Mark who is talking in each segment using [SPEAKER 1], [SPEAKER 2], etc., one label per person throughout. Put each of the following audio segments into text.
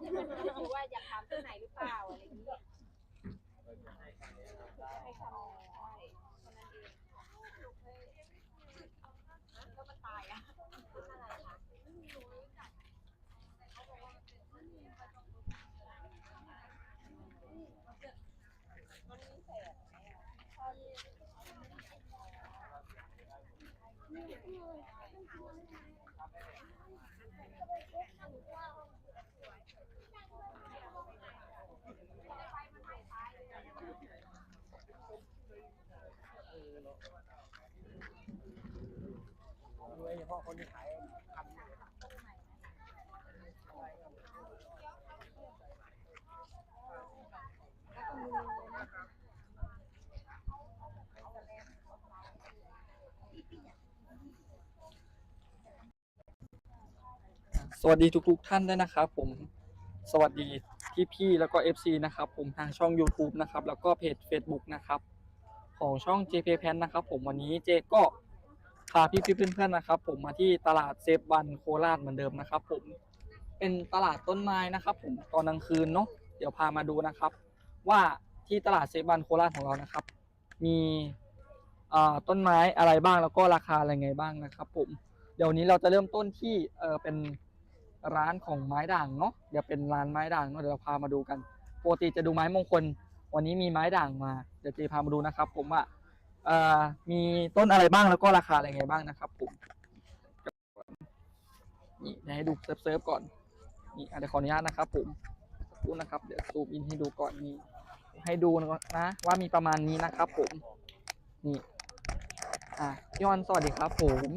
[SPEAKER 1] รือว่าอยากถามตัวไหนหรือเปล่าอะไรอย่างนี้ให้คำใช่เท่านั้นเองก็มันตายอะอะไรคะ
[SPEAKER 2] โดยเฉพาะคนที่ขายพันธุ์
[SPEAKER 3] สวัสดีทุกๆท่านด้วยนะครับผมสวัสดีพี่พี่แล้วก็ FC นะครับผมทางช่อง YouTube นะครับแล้วก็เพจ Facebook นะครับของช่อง JP Pan นะครับผมวันนี้เจก็พาพี่พี่ๆเพื่อนๆนะครับผมมาที่ตลาดเซฟวันโคราชเหมือนเดิมนะครับผมเป็นตลาดต้นไม้นะครับผมตอนกลางคืนเนาะเดี๋ยวพามาดูนะครับ ว่าที่ตลาดเซฟวันโคราชของเรานะครับ มีต้นไม้อะไรบ้างแล้วก็ราคาอะไรไงบ้างนะครับผมเดี๋ยวนี้เราจะเริ่มต้นที่เเป็น ร้านของไม้ด่างเนาะเดี๋ยวเป็นร้านไม้ด่างเนาะเดี๋ยวเราพามาดูกันปกติจะดูไม้มงคล วันนี้มีไม้ด่างมา เดี๋ยวเจพามาดูนะครับ ผมว่าเอ่อมีต้นอะไรบ้างแล้วก็ราคาอะไรไงบ้างนะครับผมนี่เดี๋ยวให้ดูเซิร์ฟเซิฟก่อนนี่อะเดี๋ยวขออนุญาตนะครับ ผมดูนะครับ เดี๋ยวซูมอินให้ดูก่อนนี่ให้ดูนะว่ามีประมาณนี้นะครับ ผมนี่อะพี่ออนสวัสดีครับ ผม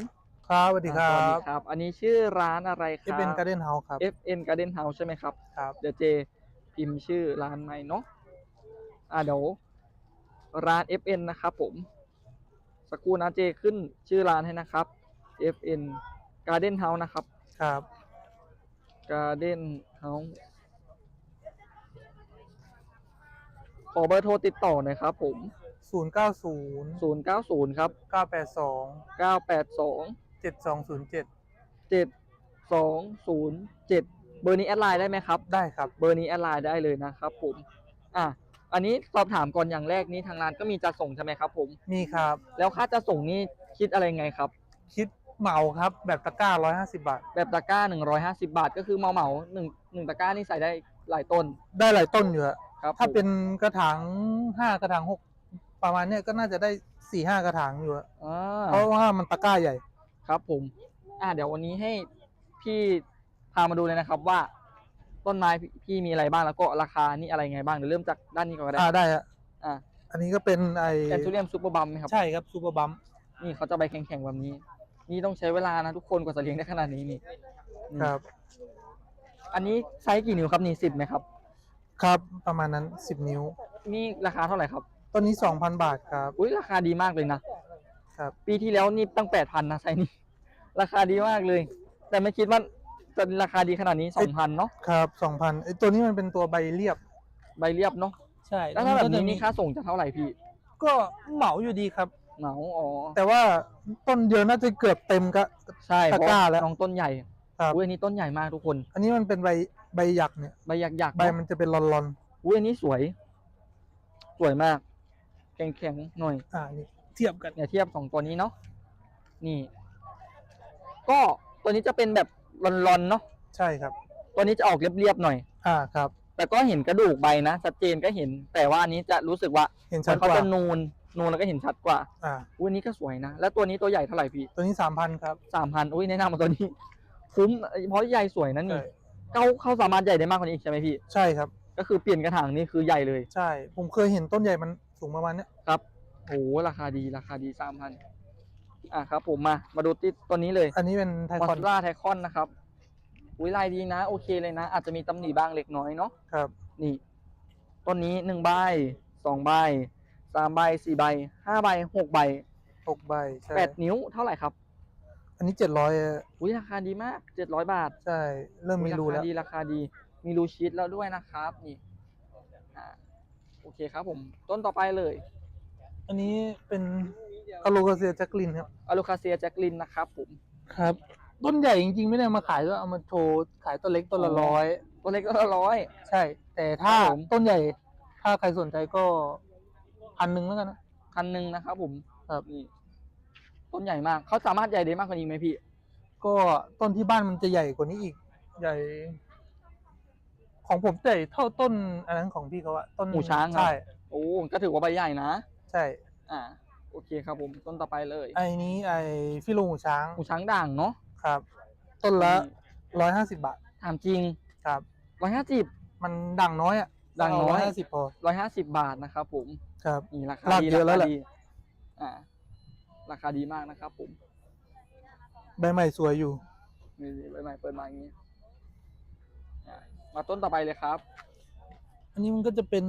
[SPEAKER 2] ครับสวัสดีครั
[SPEAKER 3] บสวัสดีครับ อันนี้ชื่อร้านอะไรครับ
[SPEAKER 2] เป็นการ์เด้นเฮาครับ
[SPEAKER 3] FN Garden House ใช่ไหมครับ
[SPEAKER 2] ครับ
[SPEAKER 3] เดี๋ยวเจพิมพ์ชื่อร้านใหม่เนาะ อ่าเดี๋ยวร้าน FN นะครับผม สักครู่นะเจขึ้นชื่อร้านให้นะครับ FN Garden House นะครับ
[SPEAKER 2] ครับ
[SPEAKER 3] Garden House ขอเบอร์โทรติดต่อหน่อยครับผม
[SPEAKER 2] 0 9 0
[SPEAKER 3] 090 ครับ
[SPEAKER 2] 9 8 2 982 เจ็ดสอง
[SPEAKER 3] ศูนย์
[SPEAKER 2] เจ็ดเจ็ดสองศูนย์เจ็ด
[SPEAKER 3] เบอร์นี้แอดไลน์ได้ไหมครับ
[SPEAKER 2] ได้ครับ
[SPEAKER 3] เบอร์นี้แอดไลน์ได้เลยนะครับผม อะ อันนี้สอบถามก่อนอย่างแรกนี้ทางร้านก็มีจะส่งใช่ไหมครับ ผม
[SPEAKER 2] มีครับ
[SPEAKER 3] แล้วค่าจะส่งนี่คิดอะไรไงครับ
[SPEAKER 2] คิดเหมาครับแบบตะกร้าร้อยห้าสิบาท
[SPEAKER 3] แบบตะกร้าหนึ่งร้อยห้าสิบาท ก็คือเหมาเหมาหนึ่งหนึ่งตะกร้านี่ใส่ได้หลายต้น
[SPEAKER 2] ได้หลายต้นอยู่อะ
[SPEAKER 3] ครับ
[SPEAKER 2] ถ้าเป็นกระถางห้ากระถางหกประมาณเนี้ยก็น่าจะได้สี่ห้ากระถางอยู่อะเพราะว่ามันตะกร้าใหญ่
[SPEAKER 3] ครับ ผมอะเดี๋ยววันนี้ให้พี่พามาดูเลยนะครับ ว่าต้นไม้พี่พี่มีอะไรบ้างแล้วก็ราคานี่อะไรไงบ้างเดี๋ยวเริ่มจากด้านนี้ก่อนก็ได้
[SPEAKER 2] อ่าได้อะ
[SPEAKER 3] อะ
[SPEAKER 2] อันนี้ก็เป็นไอ
[SPEAKER 3] แอนทูเรียมซูเปอร์บัมไหมครับ
[SPEAKER 2] ใช่ครับซูเปอร์บัม
[SPEAKER 3] นี่เขาจะใบแข็งๆแบบนี้ นี่ต้องใช้เวลานะทุกคนกว่าจะเลี้ยงได้ขนาดนี้นี่นี่
[SPEAKER 2] ครับ
[SPEAKER 3] อันนี้ไซส์กี่นิ้วครับนี่สิบไหมครับ
[SPEAKER 2] ครับประมาณนั้นสิบนิ้ว
[SPEAKER 3] นี่ราคาเท่าไหร่ครับ
[SPEAKER 2] ต้นนี้สองพันบาทครับ
[SPEAKER 3] อุ้ยราคาดีมากเลยนะ
[SPEAKER 2] ครับ
[SPEAKER 3] ปีที่แล้วนี่ตั้งแปดพันนะไซส์นี้ ราคาดีมากเลย แต่ไม่คิดว่าจะราคาดีขนาดนี้สองพันเนาะ
[SPEAKER 2] ครับสองพันไอตัวนี้มันเป็นตัวใบเรียบ
[SPEAKER 3] ใบเรียบเนาะ
[SPEAKER 2] ใช่
[SPEAKER 3] แล้วถ้าแบบนี้
[SPEAKER 2] มัก็จะมี
[SPEAKER 3] นี่ค่าส่งจะเท่าไหร่พี่
[SPEAKER 2] ก็เหมาอยู่ดีครับ
[SPEAKER 3] เหมาอ๋อ
[SPEAKER 2] แต่ว่าต้นเดียวน่าจะเกือบเต็มก็
[SPEAKER 3] ใช่
[SPEAKER 2] ตะกร้าแล้ว
[SPEAKER 3] น้องต้นใหญ่
[SPEAKER 2] ครับ
[SPEAKER 3] อุ้ยอันนี้ต้นใหญ่มากทุกคน
[SPEAKER 2] อันนี้มันเป็นใบใบหยักเนี่ย
[SPEAKER 3] ใบหยักหยักๆ
[SPEAKER 2] ใบ
[SPEAKER 3] เนอะ
[SPEAKER 2] มันจะเป็นรอน
[SPEAKER 3] อุ้ยอันนี้สวย สวยมาก แข็งแข็งๆหน่อย
[SPEAKER 2] ๆอ่านี่ เทียบกัน
[SPEAKER 3] เนี่ยเทียบสองตัวนี้เนาะนี่ ก็ตัวนี้จะเป็นแบบรอนๆเนาะ
[SPEAKER 2] ใช่ครับ
[SPEAKER 3] ตัวนี้จะออกเรียบๆหน่อย
[SPEAKER 2] อ่าครับ
[SPEAKER 3] แต่ก็เห็นกระดูกใบนะชัดเจนก็เห็น แต่ว่าอันนี้จะรู้สึกว่า
[SPEAKER 2] เห็นชัด
[SPEAKER 3] เขา
[SPEAKER 2] กว่า
[SPEAKER 3] จะนูนนูนแล้วก็เห็นชัดกว่า
[SPEAKER 2] อ่า
[SPEAKER 3] อุ้ยอันนี้ก็สวยนะแล้วตัวนี้ตัวใหญ่เท่าไหร่พี่
[SPEAKER 2] ตัวนี้สามพันครับ
[SPEAKER 3] สามพันอุ้ยแนะนำมาตัวนี้คุ้มเพราะใหญ่สวยนะนี่
[SPEAKER 2] ใช่
[SPEAKER 3] เขาเขาสามารถใหญ่ได้มากกว่านี้อีกใช่ไหมพี่
[SPEAKER 2] ใช่ครับ
[SPEAKER 3] ก็คือเปลี่ยนกระถางนี่คือใหญ่เลย
[SPEAKER 2] ใช่ ผมเคยเห็นต้นใหญ่มันสูงประมาณเนี้ย
[SPEAKER 3] ครับโอ้โหราคาดีราคาดีสามพันอะครับผมมา มาดูที่ตัวนี้เลย
[SPEAKER 2] อันนี้เป็นไท
[SPEAKER 3] มอ
[SPEAKER 2] คอน
[SPEAKER 3] สล่าไทคอนนะครับ อุ้ยลายดีนะ โอเคเลยนะ อาจจะมีตำหนิบ้างเล็กน้อยเนาะ
[SPEAKER 2] ครับ
[SPEAKER 3] นี่ต้นนี้หนึ่งใบสองใบสามใบสี่ใบห้าใบหกใบ
[SPEAKER 2] หกใบใช่
[SPEAKER 3] แปดนิ้วเท่าไหร่ครับ
[SPEAKER 2] อันนี้เจ็ดร้อย
[SPEAKER 3] อุ้ยราคาดีมากเจ็ดร้อยบาท
[SPEAKER 2] ใช่ เริ่มมี
[SPEAKER 3] อุ๊ย
[SPEAKER 2] รูแล้ว
[SPEAKER 3] ราคาดีราคาดี มีรูชีตแล้วด้วยนะครับ นี่อ่าโอเคครับผม ต้นต่อไปเลย
[SPEAKER 2] อันนี้เป็นอะโลกาเซียแจ็คลินครับ
[SPEAKER 3] อลูคาเซียแจ็คลินนะครับผม
[SPEAKER 2] ครับ ต้นใหญ่จริงๆ ไม่ได้เอามาขายก็เอามาโชว์ขายต้นเล็กต้นละ
[SPEAKER 3] อ๋อ
[SPEAKER 2] ร้อย
[SPEAKER 3] ตัวเล็กก็ร้อย
[SPEAKER 2] ใช่ แต่ถ้า
[SPEAKER 3] ครับผม
[SPEAKER 2] ต้นใหญ่ ถ้าใครสนใจก็พันหนึ่งแล้วกันนะ
[SPEAKER 3] พันหนึ่งนะครับผม
[SPEAKER 2] ครับ
[SPEAKER 3] นี่ต้นใหญ่มากเขาสามารถใหญ่ได้มากกว่านี้ไหมพี่
[SPEAKER 2] ก็ต้นที่บ้านมันจะใหญ่กว่านี้อีก ใหญ่ ของผมใหญ่เท่าต้นอันนั้นของพี่เขาอะต้น
[SPEAKER 3] หมูช้างครับ
[SPEAKER 2] ใช่
[SPEAKER 3] โอ้ก็ถือว่าใบใหญ่นะ
[SPEAKER 2] ใช่
[SPEAKER 3] อ่าโอเคครับผมต้นต่อไปเลย
[SPEAKER 2] ไอ้นี้ไอ้ฟิโลหมูช้าง
[SPEAKER 3] หมูช้างด่างเนาะ
[SPEAKER 2] ครับ ต้นละร้อยห้าสิบบาท
[SPEAKER 3] ถามจริง
[SPEAKER 2] ครับ
[SPEAKER 3] ร้อยห้าสิบ
[SPEAKER 2] มันด่างน้อยอะ
[SPEAKER 3] ด่างน้อย
[SPEAKER 2] ห้าสิบพอ
[SPEAKER 3] ร้อยห้าสิบบาทนะครับผม
[SPEAKER 2] ครับ
[SPEAKER 3] นี่ราคา
[SPEAKER 2] ลาก
[SPEAKER 3] ดี
[SPEAKER 2] เยอะแล้วแหละ
[SPEAKER 3] ราคาดีอ่า ราคาดีมากนะครับผม
[SPEAKER 2] ใบใหม่สวยอยู่
[SPEAKER 3] นี่ใบใหม่เปิดมาอย่างนี้อ่ามาต้นต่อไปเลยครับ
[SPEAKER 2] อันนี้มันก็จะเป็น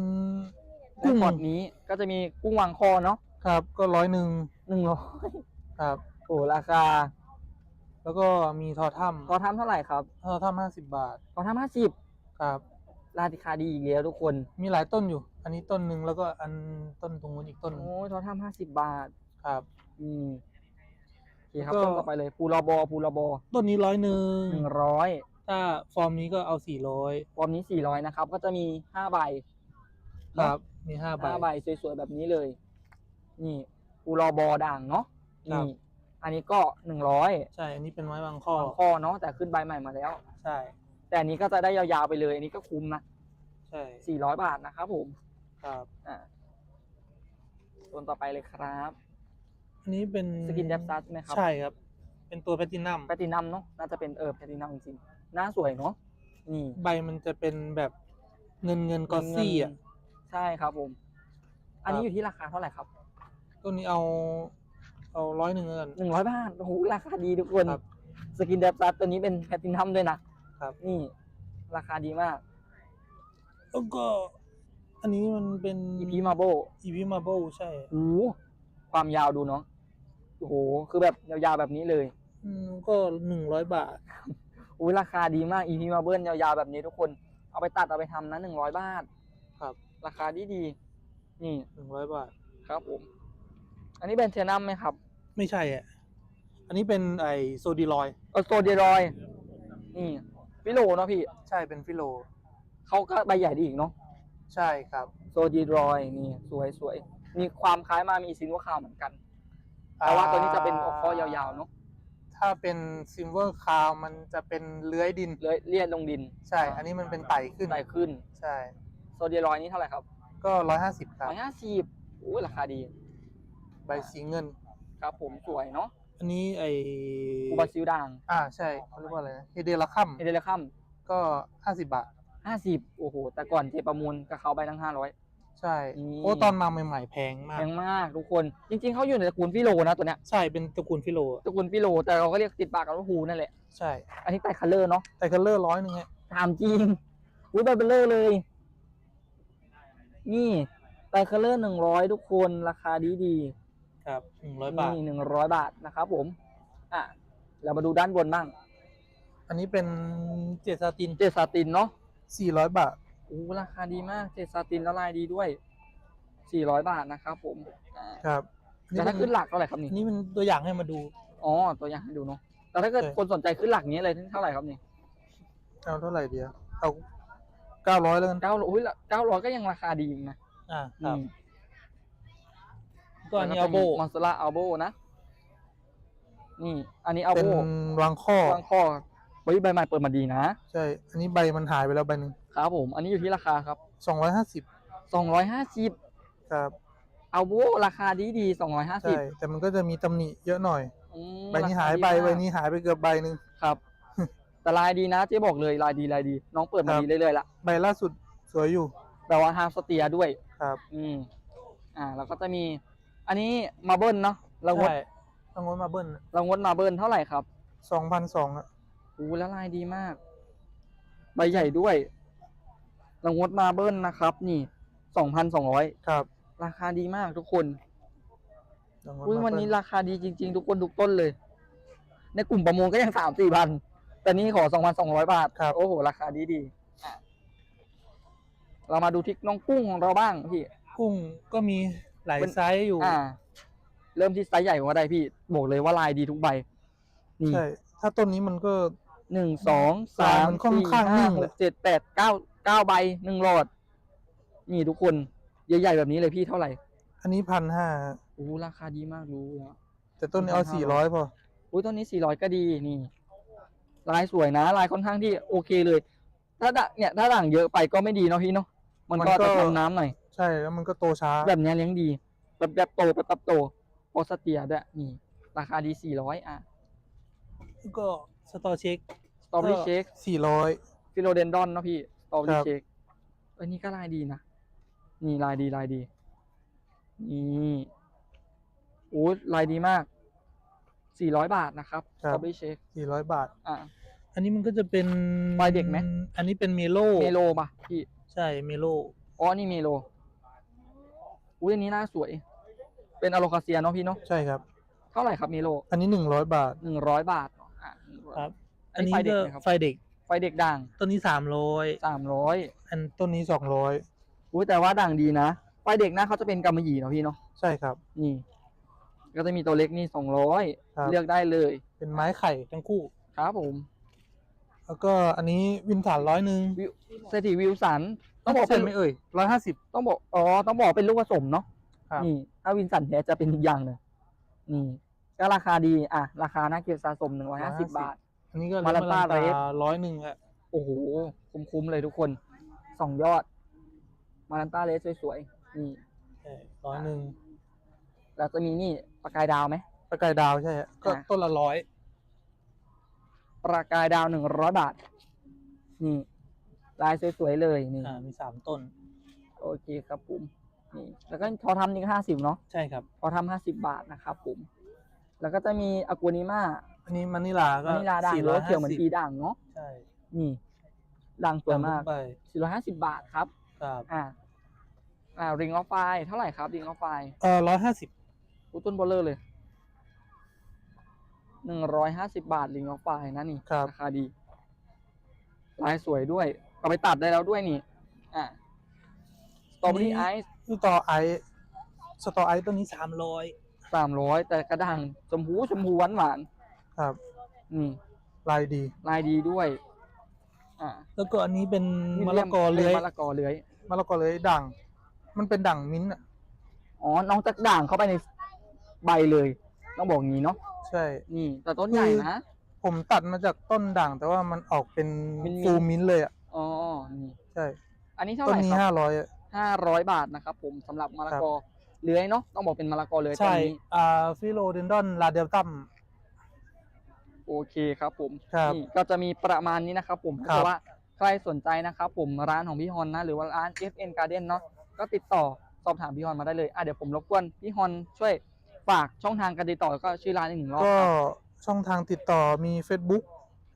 [SPEAKER 3] ในพอร์ตนี้ก็จะมีกุ้งวางคอเนาะ
[SPEAKER 2] ครับ ก็ร้อยหนึ่ง
[SPEAKER 3] หนึ่งร้อย
[SPEAKER 2] ครับ
[SPEAKER 3] โอ้ราคา
[SPEAKER 2] แล้วก็มีทอถ้
[SPEAKER 3] พอทำเท่าไหร่ครับำ
[SPEAKER 2] ทอถ้ำห้าสิบบาท
[SPEAKER 3] พอทำห้าสิบ
[SPEAKER 2] ครับ
[SPEAKER 3] ราคาดีอีกแล้วทุกคน
[SPEAKER 2] มีหลายต้นอยู่ อันนี้ต้นหนึ่งแล้วก็อันต้นตรงนู้นอีกต้นหนึ่ง
[SPEAKER 3] โอ้ยพอทำห้าสิบบาท
[SPEAKER 2] ครับ
[SPEAKER 3] อืมโอเคครับ
[SPEAKER 2] ก็
[SPEAKER 3] ต้นต่อไปเลยปูรอบอปูรอบอ
[SPEAKER 2] ต้นนี้ร้อยหนึ่ง
[SPEAKER 3] หนึ่งร้อย
[SPEAKER 2] ถ้าฟอร์มนี้ก็เอาสี่ร้อย
[SPEAKER 3] ฟอร์มนี้สี่ร้อยนะครับ ก็จะมีห้าใบ
[SPEAKER 2] ครับ มีห้าใบ
[SPEAKER 3] ห้าใบสวยๆแบบนี้เลย นี่ปูรอบอด่างเนาะ
[SPEAKER 2] ครับ
[SPEAKER 3] นี่อันนี้ก็หนึ่งร้อย
[SPEAKER 2] ใช่ อันนี้เป็นไม้บางข้อ
[SPEAKER 3] ข้อเนาะแต่ขึ้นใบใหม่มาแล้ว
[SPEAKER 2] ใช่
[SPEAKER 3] แต่อันนี้ก็จะได้ยาวๆไปเลย อันนี้ก็คุ้มนะ
[SPEAKER 2] ใช่
[SPEAKER 3] สี่ร้อยบาทนะครับผม
[SPEAKER 2] ครับ
[SPEAKER 3] อ่าต้นต่อไปเลยครับ
[SPEAKER 2] อันนี้เป็น
[SPEAKER 3] สกินแดปซัสไหมครับ
[SPEAKER 2] ใช่ครับ เป็นตัวแพลตินัม
[SPEAKER 3] แพลตินัมเนาะน่าจะเป็นเออแพลตินัมจริงๆหน้าสวยเนาะนี่
[SPEAKER 2] ใบมันจะเป็นแบบเงินเงินกอสซี่อะ
[SPEAKER 3] ใช่ครับผม อันนี้
[SPEAKER 2] ครับ
[SPEAKER 3] อยู่ที่ราคาเท่าไหร่ครับ
[SPEAKER 2] ต้นนี้เอา เอาร้อยหนึ่งแล้วกัน
[SPEAKER 3] หนึ่งร้อยบาทโอ้โหราคาดีทุกคน
[SPEAKER 2] ครับ
[SPEAKER 3] สกินแดปซัสตัวนี้เป็นแพลตินัมด้วยนะครับ นี่ ราคาดีมาก
[SPEAKER 2] แล้วก็ อันนี้มันเป็น
[SPEAKER 3] อีพีมาโบ
[SPEAKER 2] อีพีมาโบใช่
[SPEAKER 3] โอ้โหความยาวดูเนาะโอ้โหคือแบบยาวๆแบบนี้เลย
[SPEAKER 2] อืมก็หนึ่งร้อยบาท
[SPEAKER 3] อุ้ยราคาดีมากอีพีมาเบิลยาวๆแบบนี้ทุกคน เอาไปตัดเอาไปทำนะหนึ่งร้อยบาท
[SPEAKER 2] ค รับ
[SPEAKER 3] ราคาดีดีๆนี่
[SPEAKER 2] หนึ่งร้อยบาท
[SPEAKER 3] ครับผม อันนี้เป็นเทนัมไหมครับ
[SPEAKER 2] ไม่ใช่อะ อันนี้เป็นไอโซดีลอย
[SPEAKER 3] เออโซเดียรอยนี่ฟิโลเนาะพี่
[SPEAKER 2] ใช่เป็นฟิโล
[SPEAKER 3] เขาก็ใบใหญ่ดีอีกเนาะ
[SPEAKER 2] ใช่ครับ
[SPEAKER 3] โซเดียรอยนี่สวยสวยมีความคล้ายมามีซินว่าคาวเหมือนกัน แต่ว่าตัวนี้จะเป็นออกคอยาวๆเนาะ
[SPEAKER 2] ถ้าเป็นซิมเวอร์คาวมันจะเป็นเลื้อยดิน
[SPEAKER 3] เลื้อยเลียดลงดิน
[SPEAKER 2] ใช่ อันนี้มันเป็นไต่ขึ้น
[SPEAKER 3] ไต่ขึ้น
[SPEAKER 2] ใช่
[SPEAKER 3] โซเดียรอยนี่เท่าไหร่ครับ
[SPEAKER 2] ก็ร้อยห้าสิบครับ
[SPEAKER 3] ร้อยห้าสิบอุ้ยราคาดี
[SPEAKER 2] ใบสีเงิน
[SPEAKER 3] ครับผมสวยเนาะ
[SPEAKER 2] อันนี้ไอ
[SPEAKER 3] อูบาซิลด่าง
[SPEAKER 2] อ่าใช่เขาเรียกว่าอะไรนะเฮเดลคัม
[SPEAKER 3] เอเดลคัม
[SPEAKER 2] ก็ห้าสิบบาท
[SPEAKER 3] ห้าสิบโอ้โห แต่ก่อนเจประมูลกับเขาไปทั้งห้าร้อย
[SPEAKER 2] ใช่
[SPEAKER 3] อืม
[SPEAKER 2] โอ้ตอนมาใหม่ๆแพงมา
[SPEAKER 3] แพ
[SPEAKER 2] ก
[SPEAKER 3] งมากทุกคน จริง ๆเขาอยู่ในตระกูลฟิโลนะตัวเนี้ย
[SPEAKER 2] ใช่เป็นตระกูลฟิโลอะ
[SPEAKER 3] ตระกูลฟิโล แต่เราก็เรียกติดปากกันว่าฮูนั่นแหละ
[SPEAKER 2] ใช่
[SPEAKER 3] อันนี้ไตคัลเลอร์เนาะ
[SPEAKER 2] แต่คัลเลอร์ร้อยหนึ่งฮะ
[SPEAKER 3] ถามจริงอุ้ยใบเบลเลอร์เลย นี่ไตคัลเลอร์หนึ่งร้อยทุกคนราคาดีดี
[SPEAKER 2] ครับหนึ่งร้อย
[SPEAKER 3] ๆ
[SPEAKER 2] บาท
[SPEAKER 3] นี่หนึ่งร้อยบาทนะครับผม อะ เรามาดูด้านบนบ้าง
[SPEAKER 2] อันนี้เป็นเจดซาติน
[SPEAKER 3] เจสซาตินเนาะ
[SPEAKER 2] สี่ร้อยบาท
[SPEAKER 3] โอ้ราคาดีมากเจสซาตินละลายดีด้วยสี่ร้อยบาทนะครับผมอ่า
[SPEAKER 2] ครับ
[SPEAKER 3] แต่ถ้าขึ้นหลักเท่าไหร่ครับนี่
[SPEAKER 2] อันนี่เป็นตัวอย่างให้มาดู
[SPEAKER 3] อ๋อตัวอย่างให้ดูเนาะแต่ถ้าเกิด
[SPEAKER 2] ใช่
[SPEAKER 3] คนสนใจขึ้นหลักนี้เลยเท่าไหร่ครับนี่
[SPEAKER 2] เอาเท่าไหร่เดียวเอา เก้าร้อยแล้วกัน
[SPEAKER 3] เก้าร้อยเก้าร้อยก็ยังราคาดีอยู่นะ
[SPEAKER 2] อ่าครับ
[SPEAKER 3] อืม
[SPEAKER 2] ก็อันนี้เอาโบ
[SPEAKER 3] มอนสลาอัลโบนะ นี่ อันนี้อัล
[SPEAKER 2] เป็น
[SPEAKER 3] โบ
[SPEAKER 2] วางข้อ
[SPEAKER 3] วางข้อเฮ้ยใบใหม่เปิดมาดีนะ
[SPEAKER 2] ใช่ อันนี้ใบมันหายไปแล้วใบหนึ่ง
[SPEAKER 3] ครับผม อันนี้อยู่ที่ราคาครับ
[SPEAKER 2] สองร้อยห้าสิบ
[SPEAKER 3] สองร้อยห้าสิบ
[SPEAKER 2] ครับ
[SPEAKER 3] อัลโบราคาดีดีสองร้อยห้าสิบ
[SPEAKER 2] ใช่แต่มันก็จะมีตำหนิเยอะหน่อย ใบนี้หายไปใบนี้หายไปเกือบใบหนึ่ง
[SPEAKER 3] ครับ แต่ลายดีนะเจ๊บอกเลยลายดีลายดี น้องเปิดมา
[SPEAKER 2] ครับ
[SPEAKER 3] ดีเรื่อยๆละ
[SPEAKER 2] ใบล่าสุดสวยอยู่
[SPEAKER 3] แปลว่าฮาร์สเตียด้วย
[SPEAKER 2] ครับ
[SPEAKER 3] อืมอ่าแล้วก็จะมี อันนี้มาเบิลเนาะเรางด
[SPEAKER 2] ใช่ต้องงดมาเบิ้ล
[SPEAKER 3] เรางดมาเบิลเท่าไหร่ครับ
[SPEAKER 2] สองพันสองอะ
[SPEAKER 3] อู้แล้วลายดีมาก ใบใหญ่ด้วยเรางดมาเบิลนะครับ นี่สองพันสองร้อย
[SPEAKER 2] ครับ
[SPEAKER 3] ราคาดีมากทุกคน
[SPEAKER 2] ต้องงด
[SPEAKER 3] อุ้ย
[SPEAKER 2] มา
[SPEAKER 3] วัน
[SPEAKER 2] เบิ้ล
[SPEAKER 3] นี้ราคาดีจริง ๆ ทุกคนทุกต้นเลย ในกลุ่มประมูลก็ยังสามสี่พัน แต่นี่ขอสองพันสองร้อยบาท
[SPEAKER 2] ครับ
[SPEAKER 3] โอ้โห ราคาดีดีๆอะเรามาดูที่น้องกุ้งของเราบ้างพี่
[SPEAKER 2] กุ้งก็มีหลาย
[SPEAKER 3] เป็น
[SPEAKER 2] ไซส์อยู่
[SPEAKER 3] อ่า เริ่มที่ไซส์ใหญ่กว่าได้พี่บอกเลยว่าลายดีทุกใบ นี่
[SPEAKER 2] ใช่ ถ้าต้นนี้มันก็
[SPEAKER 3] หนึ่งสอง
[SPEAKER 2] ทราย
[SPEAKER 3] สาม
[SPEAKER 2] มันค่อน
[SPEAKER 3] สี่
[SPEAKER 2] ข้าง
[SPEAKER 3] ห้า
[SPEAKER 2] นิ่ง
[SPEAKER 3] ห
[SPEAKER 2] เลย
[SPEAKER 3] กเจ็ดแปดเก้าเก้าใบหนึ่งหลอด นี่ทุกคนใหญ่ๆแบบนี้เลยพี่เท่าไหร่
[SPEAKER 2] อันนี้พันห้า
[SPEAKER 3] โอ้ราคาดีมากรู้แล้ว
[SPEAKER 2] แต่ต้นนี้เอาสี่ร้อยพอ
[SPEAKER 3] อุ้ยต้นนี้สี่ร้อยก็ดีนี่ ลายสวยนะลายค่อนข้างที่โอเคเลย ถ้าด่างเนี่ยถ้าด่างเยอะไปก็ไม่ดีเนาะพี่เนาะมันก็จะทำน้ำหน่อย
[SPEAKER 2] ใช่แล้วมันก็โตช้า
[SPEAKER 3] แบบเนี้ยเลี้ยงดี แบบแบบโตแบบแบบโตโอสเตียด้วยนี่ ราคาดีสี่ร้อยอะ
[SPEAKER 2] แล้วก็สตอเช็ค
[SPEAKER 3] สตรอเบอรี่เชค
[SPEAKER 2] สี่ร้อย
[SPEAKER 3] ฟิโลเดนดอนเนาะพี่สตรอเบอ
[SPEAKER 2] ครั
[SPEAKER 3] รี่
[SPEAKER 2] บ
[SPEAKER 3] เชคเอ้ยนี่ก็ลายดีนะ นี่ลายดีลายดี นี่โอ้ยลายดีมาก สี่ร้อยบาทนะครับสตรอเบอรี่เชค
[SPEAKER 2] สี่ร้อยบาท
[SPEAKER 3] อะ
[SPEAKER 2] อันนี้มันก็จะเป็น
[SPEAKER 3] วัยเด็กไหม
[SPEAKER 2] อันนี้เป็นเมโล
[SPEAKER 3] เมโลป่ะพี่
[SPEAKER 2] ใช่เมโล
[SPEAKER 3] อ๋อนี่เมโลอุ้ยอันนี้น่าสวย เป็นอะโลคาเซียเนาะพี่เนาะ
[SPEAKER 2] ใช่ครับ
[SPEAKER 3] เท่าไหร่ครับเมโล
[SPEAKER 2] อันนี้หนึ่งร้อยบาท
[SPEAKER 3] หนึ่งร้อยบาทอะ100
[SPEAKER 2] ครับ
[SPEAKER 3] อั
[SPEAKER 2] อั
[SPEAKER 3] น
[SPEAKER 2] น
[SPEAKER 3] นี้
[SPEAKER 2] นี้
[SPEAKER 3] ไฟเด็ก
[SPEAKER 2] ก็
[SPEAKER 3] ไหมครับ
[SPEAKER 2] ไฟเด็ก
[SPEAKER 3] ไฟเด็กด่าง
[SPEAKER 2] ต้นนี้สามร้อย
[SPEAKER 3] สามร้อย
[SPEAKER 2] อันต้นนี้สองร้อย
[SPEAKER 3] อุ้ยแต่ว่าด่างดีนะไฟเด็กนะเขาจะเป็นกำมะหยี่เนาะพี่เนาะ
[SPEAKER 2] ใช่ครับ
[SPEAKER 3] นี่ ก็จะมีตัวเล็กนี่สองร้อย
[SPEAKER 2] ครับ
[SPEAKER 3] เลือกได้เลย
[SPEAKER 2] เป็นไม้ไข่ทั้งคู่
[SPEAKER 3] ครับผม
[SPEAKER 2] แล้วก็อันนี้วินฐานร้อยหนึ่ง
[SPEAKER 3] วิวเศรษฐีวิวสันต้องบอก
[SPEAKER 2] ใช่
[SPEAKER 3] เป็น
[SPEAKER 2] ไหมเอ่ยร้อยห้าสิบ
[SPEAKER 3] ต้องบอกอ๋อต้องบอกเป็นลูกผสมเนาะ
[SPEAKER 2] ครับ
[SPEAKER 3] นี่ถ้าวินสันแท้จะเป็นอีกอย่างหนึ่งนี่ก็ราคาดีอะ ราคาน่าเก็บสะสมหนึ่งร้อยห้าสิบบาท
[SPEAKER 2] อันนี้ก็
[SPEAKER 3] มาลาต้าเรส
[SPEAKER 2] ร้อยหนึ่งอะ
[SPEAKER 3] โอ้โห คุ้มๆเลยทุกคนสองยอด มาลันต้าเลสสวยๆนี่
[SPEAKER 2] ร้อยหนึ่ง
[SPEAKER 3] แล้วจะมีนี่ประกายดาวไหม
[SPEAKER 2] ประกายดาวใช่ฮะก็
[SPEAKER 3] อะ
[SPEAKER 2] ต้นละร้อย
[SPEAKER 3] ประกายดาวหนึ่งร้อยบาท นี่ลายสวยๆเลยนี่
[SPEAKER 2] อ่ามีสามต้น
[SPEAKER 3] โอเคครับผมนี่ แล้วก็ทอทำนี่ก็ห้าสิบเนาะ
[SPEAKER 2] ใช่ครับ
[SPEAKER 3] ทอทำห้าสิบบาทนะครับผมแล้วก็จะมีอกัวนิมา
[SPEAKER 2] อันนี้มันนิลาก็
[SPEAKER 3] วานิลาด่าง
[SPEAKER 2] สี่
[SPEAKER 3] หรื
[SPEAKER 2] ร้
[SPEAKER 3] อ
[SPEAKER 2] อย
[SPEAKER 3] ว่าเขียวเหมือน
[SPEAKER 2] ห้าสิบ
[SPEAKER 3] ปีด่างเนาะ
[SPEAKER 2] ใช่
[SPEAKER 3] นี่ด่างสวยมาก
[SPEAKER 2] ตไป
[SPEAKER 3] สี่ร้อยห้าสิบบาทครับ
[SPEAKER 2] ครับ
[SPEAKER 3] อ่า อ่าริงออฟไฟเท่าไหร่ครับริงออฟไฟ
[SPEAKER 2] เออร้อยห้าสิบ
[SPEAKER 3] อู้ต้นเบลเลอร์เลยหนึ่งร้อยห้าสิบาทลิงออฟไฟนะนี่
[SPEAKER 2] ครับ
[SPEAKER 3] ราคาดี ลายสวยด้วย เอาไปตัดได้แล้วด้วยนี่ อะสตรอเบอรี่ไอซ์
[SPEAKER 2] สตอไอซ์สตอไอซ์ต้นนี้สามร้อย
[SPEAKER 3] สามร้อยแต่กระด่างชมพูชมพูหวานหวาน
[SPEAKER 2] ครับ
[SPEAKER 3] ๆนี่
[SPEAKER 2] ลายดี
[SPEAKER 3] ลายดีด้วย อะ
[SPEAKER 2] แล้วก็อันนี้เป็น
[SPEAKER 3] นี่
[SPEAKER 2] มะละกอเลื้อย
[SPEAKER 3] มะละกอเลื้อย
[SPEAKER 2] มะละกอเลื้อยด่างมันเป็นด่างมิ้นท์อะ
[SPEAKER 3] อ๋อน้องจากด่างเข้าไปใน ใบเลย ต้องบอกงี้เนาะ
[SPEAKER 2] ใช่
[SPEAKER 3] นี่แต่ต้นใหญ่นะ
[SPEAKER 2] ผมตัดมาจากต้นด่าง แต่ว่ามันออกเป็น
[SPEAKER 3] มิ้นท์
[SPEAKER 2] ฟูมิ้นท์เลยอะ
[SPEAKER 3] อ๋อนี่
[SPEAKER 2] ใช่
[SPEAKER 3] อันนี้เท่า
[SPEAKER 2] ต้
[SPEAKER 3] ไห
[SPEAKER 2] น
[SPEAKER 3] ร่
[SPEAKER 2] นี้
[SPEAKER 3] ค
[SPEAKER 2] ห้า
[SPEAKER 3] รับ
[SPEAKER 2] ร้อย
[SPEAKER 3] ห้าร้อยบาทนะครับผมสำหรับมะละกอเลื้อยเนาะต้องบอกเป็นมะละกอเลื้อยต้
[SPEAKER 2] ใช่
[SPEAKER 3] นนี้
[SPEAKER 2] อ่าฟิโลเดนดอนลาเดลตัม
[SPEAKER 3] โอเคครับผม
[SPEAKER 2] ครับ
[SPEAKER 3] นี่ก็จะมีประมาณนี้นะครับผม
[SPEAKER 2] ครั
[SPEAKER 3] ถ้า
[SPEAKER 2] บ
[SPEAKER 3] เกิดว่าใครสนใจนะครับผมร้านของพี่ฮอนนะ หรือว่าร้าน FN Garden เนาะก็ติดต่อสอบถามพี่ฮอนมาได้เลยอะเดี๋ยวผมรบกวนพี่ฮอนช่วย ฝากช่องทางการติดต่อแล้วก็ชื่อร้านอีกหนึ่งรอบ
[SPEAKER 2] ก็
[SPEAKER 3] ครับ
[SPEAKER 2] ช่องทางติดต่อมี Facebook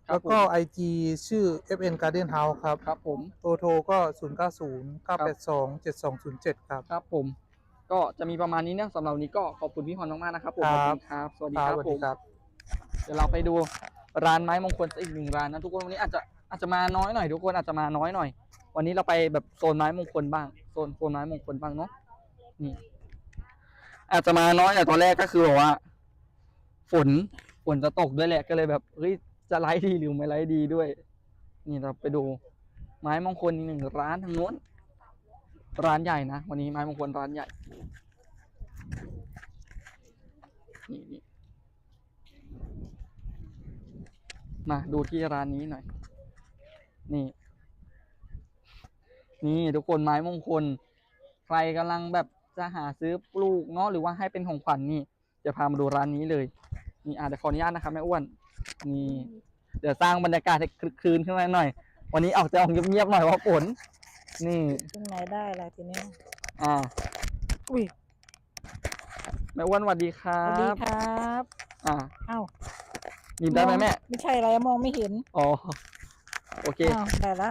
[SPEAKER 3] ครับ
[SPEAKER 2] แล้วก็
[SPEAKER 3] ผม
[SPEAKER 2] IG ชื่อ FN Garden House ครับ
[SPEAKER 3] ครับผม
[SPEAKER 2] โทรโทรก็ 0 9 0 9 8 2 7 2 0 7 ครับ
[SPEAKER 3] ครับผม ก็จะมีประมาณนี้เนี่ยสำหรับวันนี้ก็ขอบคุณพี่ฮอนมากๆนะครับผม
[SPEAKER 2] ค
[SPEAKER 3] ข
[SPEAKER 2] รั
[SPEAKER 3] อบ บคุณครับ สวัสดี
[SPEAKER 2] ค
[SPEAKER 3] ค
[SPEAKER 2] รั
[SPEAKER 3] รั
[SPEAKER 2] บบสวัส
[SPEAKER 3] ผ
[SPEAKER 2] ดี
[SPEAKER 3] ม
[SPEAKER 2] ครับ
[SPEAKER 3] เดี๋ยวเราไปดูร้านไม้มงคลสักอีกหนึ่งร้านนะทุกคนวันนี้อาจจะอาจจะมาน้อยหน่อยทุกคนอาจจะมาน้อยหน่อย วันนี้เราไปแบบโซนไม้มงคลบ้างโซนโซนไม้มงคลบ้างเนาะนี่ อาจจะมาน้อยแต่ตอนแรกก็คือแบบว่า ฝนฝนจะตกด้วยแหละก็เลยแบบเฮ้ยจะไลฟ์ดีหรือไม่ไลฟ์ดีด้วย นี่เราไปดู ไม้มงคลอีกหนึ่งร้านทางโน้น ร้านใหญ่นะวันนี้ไม้มงคลร้านใหญ่นี่นี่มาดูที่ร้านนี้หน่อย นี่ นี่ทุกคนไม้มงคล ใครกำลังแบบ จะหาซื้อปลูกเนาะหรือว่าให้เป็นของขวัญนี่จะพามาดูร้านนี้เลยนี่อะเดี๋ยวขออนุญาตนะครับแม่อ้วนนี่เดี๋ยวสร้างบรรยากาศให้คลึกคลืนขึ้นมาหน่อย วันนี้ออกจะออกเงียบๆหน่อยเพราะฝนนี่
[SPEAKER 1] ตรงไหนได้ล่ะทีนี้
[SPEAKER 3] อ่า
[SPEAKER 1] อุ้ย
[SPEAKER 3] แม่อ้วนสวัสดีครั
[SPEAKER 1] สวัสดี
[SPEAKER 3] บ
[SPEAKER 1] ครับ
[SPEAKER 3] อ่า
[SPEAKER 1] เอ้า
[SPEAKER 3] หยิบได้ไหมแม่
[SPEAKER 1] ไม่ใช่อะไรมองไม่เห็น
[SPEAKER 3] อ๋อโอเค
[SPEAKER 1] อ้าวได้ละ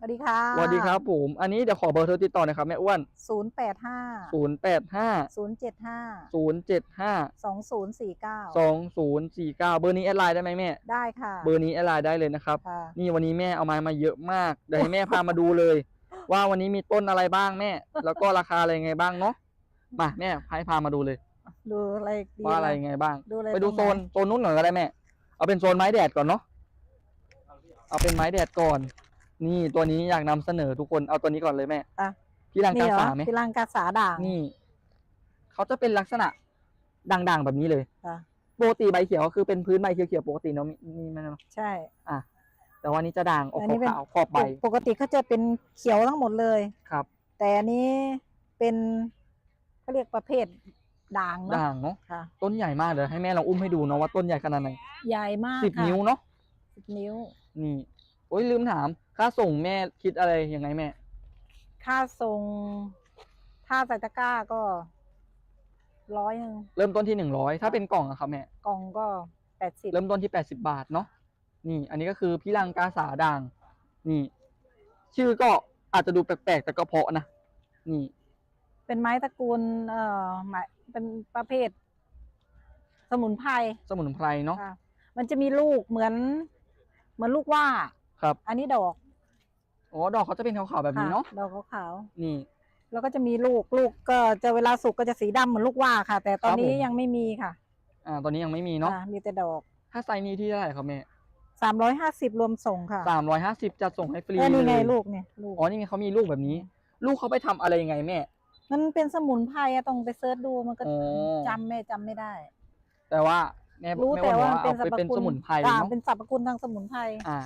[SPEAKER 1] สวัสดีค่ะ
[SPEAKER 3] สวัสดีครับผม อันนี้เดี๋ยวขอเบอร์โทรติดต่อหน่อยครับแม่อ้วน
[SPEAKER 1] ศูนย์แปดห้า
[SPEAKER 3] ศูนย์แปดห้า
[SPEAKER 1] ศูนย์เจ็ดห้า
[SPEAKER 3] ศูนย์เจ็ดห้า
[SPEAKER 1] สองศูนย์สี่เก้า
[SPEAKER 3] สองศูนย์สี่เก้าเบอร์นี้แอดไลน์ได้ไหมแม่
[SPEAKER 1] ได้ค่ะ
[SPEAKER 3] เบอร์นี้แอดไลน์ได้เลยนะครับ
[SPEAKER 1] ค่ะ
[SPEAKER 3] นี่วันนี้แม่เอาไม้มาเยอะมาก เดี๋ยวให้แม่พามาดูเลย ว่าวันนี้มีต้นอะไรบ้างแม่ แล้วก็ราคาอะไรยังไงบ้างเนาะ มาแม่ให้พามาดูเลย
[SPEAKER 1] ดูอะไรดี
[SPEAKER 3] ว่าอะไร
[SPEAKER 1] ล่
[SPEAKER 3] ยังไงบ้าง
[SPEAKER 1] ดูอะไร
[SPEAKER 3] ไปดู
[SPEAKER 1] ตรง
[SPEAKER 3] โซ
[SPEAKER 1] ไหน
[SPEAKER 3] นโซนนู้นหน่อยก็ได้แม่ เอาเป็นโซนไม้แดดก่อนเนาะ เอาเป็นไม้แดดก่อน นี่ตัวนี้อยากนำเสนอทุกคนเอาตัวนี้ก่อนเลยแม่
[SPEAKER 4] อะ
[SPEAKER 3] พี่ลัง
[SPEAKER 4] นี่
[SPEAKER 3] กา
[SPEAKER 4] เหรอ
[SPEAKER 3] สาไหม
[SPEAKER 4] พิลังกาสาด่าง
[SPEAKER 3] นี่เขาจะเป็นลักษณะด่างๆแบบนี้เลย
[SPEAKER 4] ค่ะ
[SPEAKER 3] ปกติใบเขียวก็คือเป็นพื้นใบเขียวๆปกติเนาะมีมีมันเนาะ
[SPEAKER 4] ใช่
[SPEAKER 3] อะ แต่ว่านี้จะด่างออก
[SPEAKER 4] อันนี้เป็น
[SPEAKER 3] ขาวๆขอบใบ
[SPEAKER 4] ปกติเขาจะเป็นเขียวทั้งหมดเลย
[SPEAKER 3] ครับ
[SPEAKER 4] แต่อันนี้เป็นเขาเรียกประเภทด่างเนาะ
[SPEAKER 3] ด่างเนาะ
[SPEAKER 4] ค่ะ
[SPEAKER 3] ต้นใหญ่มากเดี๋ยวให้แม่ลองอุ้มให้ดูเนาะว่าต้นใหญ่ขนาดไหน
[SPEAKER 4] ใหญ่มาก
[SPEAKER 3] สิบ
[SPEAKER 4] ค่ะ
[SPEAKER 3] นิ้วเนาะ
[SPEAKER 4] สิบนิ้ว
[SPEAKER 3] นี่ โอ้ยลืมถาม ค่าส่งแม่คิดอะไรยังไงแม่
[SPEAKER 4] ค่าส่งถ้าใส่ตะกร้าก็ร้อยหนึ่ง
[SPEAKER 3] เริ่มต้นที่หนึ่งร้อยถ้าเป็นกล่องอะครับแม่
[SPEAKER 4] กล่องก็แปดสิบ
[SPEAKER 3] เริ่มต้นที่แปดสิบาทเนาะนี่ อันนี้ก็คือพี่ลังกาสาด่าง นี่ ชื่อก็อาจจะดูแปลกๆ แต่ก็เพราะนะ นี่
[SPEAKER 4] เป็นไม้ตระกูล เอ่อหมายเป็นประเภท สมุนไพร
[SPEAKER 3] สมุนไพรเนาะ
[SPEAKER 4] ค่ะมันจะมีลูกเหมือน เหมือนลูกว่า
[SPEAKER 3] ครับ
[SPEAKER 4] อันนี้ดอก
[SPEAKER 3] อ๋อดอกเขาจะเป็นขาวๆแบบนี้เนาะ
[SPEAKER 4] ค่ดอกขาว
[SPEAKER 3] นี่
[SPEAKER 4] ๆแล้วก็จะมีลูกลูกก็จะเวลาสุกก็จะสีดำเหมือนลูกว่าค่ะ แต่ตอน
[SPEAKER 3] ครับ
[SPEAKER 4] นี้
[SPEAKER 3] ผม
[SPEAKER 4] ยังไม่มีค่ะ
[SPEAKER 3] อ่า ตอนนี้ยังไม่มีเนาะ
[SPEAKER 4] อ่มีแต่ดอก
[SPEAKER 3] ถ้าไซส์นี้ที่เท่าไหร่ครับแม่
[SPEAKER 4] สามร้อยห้าสิบรวมส่งค่ะ
[SPEAKER 3] สามร้อยห้าสิบจะส่งให้ฟรี
[SPEAKER 4] เออนี่ไง
[SPEAKER 3] เลย
[SPEAKER 4] ลูกเนี่ยลูก
[SPEAKER 3] อ๋อนี่ไงเขามีลูกแบบนี้ ลูกเขาไปทำอะไรยังไงแม่
[SPEAKER 4] มันเป็นสมุนไพรอะต้องไปเซิร์ชดูมันก็
[SPEAKER 3] อ๋อ
[SPEAKER 4] จำแม่จำไม่ได้
[SPEAKER 3] แต่ว่า แม่
[SPEAKER 4] รู้
[SPEAKER 3] แม่
[SPEAKER 4] แต่
[SPEAKER 3] อ้นบอก
[SPEAKER 4] ว่า
[SPEAKER 3] ว่า
[SPEAKER 4] มัน
[SPEAKER 3] เอา
[SPEAKER 4] เป็นสร
[SPEAKER 3] ไป
[SPEAKER 4] รพ
[SPEAKER 3] เป็น
[SPEAKER 4] คุณ
[SPEAKER 3] สมุนไพร
[SPEAKER 4] อ่า
[SPEAKER 3] เนาะ
[SPEAKER 4] เป็นสรรพคุณทางสมุนไพร
[SPEAKER 3] อ่า